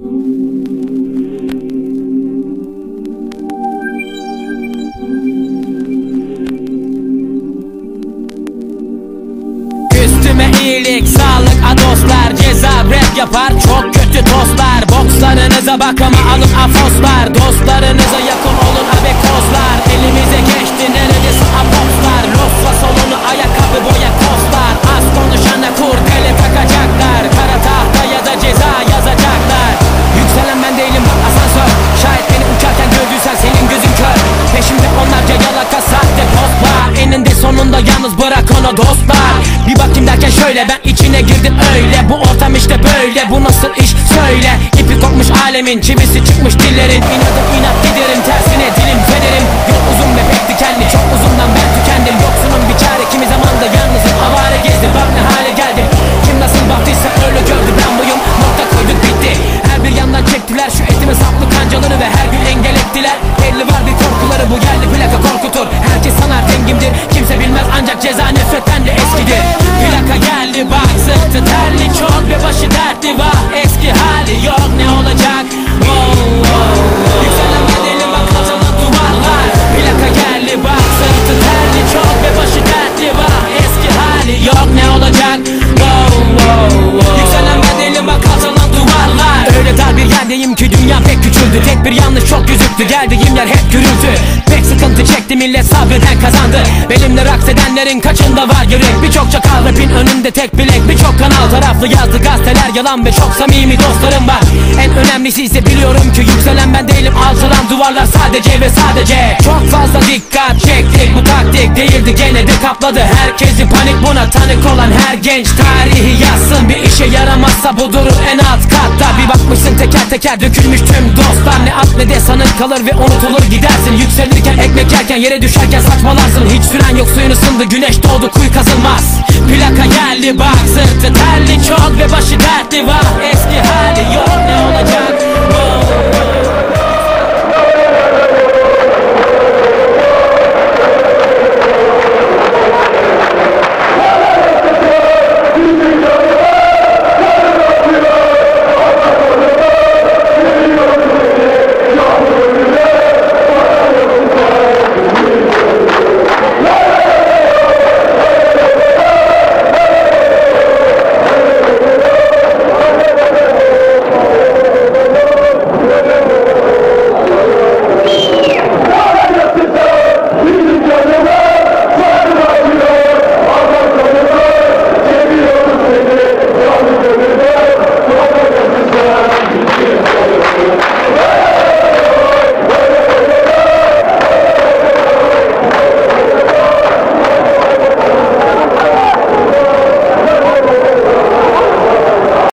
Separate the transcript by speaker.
Speaker 1: Üstüme iyilik, sağlık, a dostlar Ceza rap yapar, çok kötü tostlar Bokslarınıza bak ama alın afoslar içine girdim öyle Bu ortam işte böyle. Bu nasıl iş? Söyle. İpi kopmuş alemin çivisi çıkmış dillerin. İnadım hali yok ne olacak? Wow, wow, wow. Yükselen bedeli bak kazanan duvarlar. Öyle dar bir yerdeyim ki dünya pek küçüldü. Tek bir yanlış çok gözüktü geldiğim yer hep gürültü Çekti millet sabreden kazandı. Benimle raks edenlerin kaçında var yürek? Birçok çakal rapin önünde tek bilek. Birçok kanal taraflı yazdı gazeteler. Yalan Ve çok samimi dostlarım var. En önemlisi ise biliyorum ki yükselen ben değilim. Alçalan duvarlar sadece ve sadece. Çok fazla dikkat çektik. Bu taktik değildi gene de kapladı. Herkesi panik buna tanık olan her genç Tarihi yazsın. Bir işe yaramazsa bu durur en alt katta. Bir bakmışsın teker teker dökülmüş tüm dostlar. Ne at ne de sanık kalır ve unutulur gidersin. Yükselirken ekmek yerken yere düşerken saçmalarsın. Hiç süren yok suyun ısındı güneş doğdu kuyu kazılmaz. Plaka geldi bak sırtı terli çok ve başı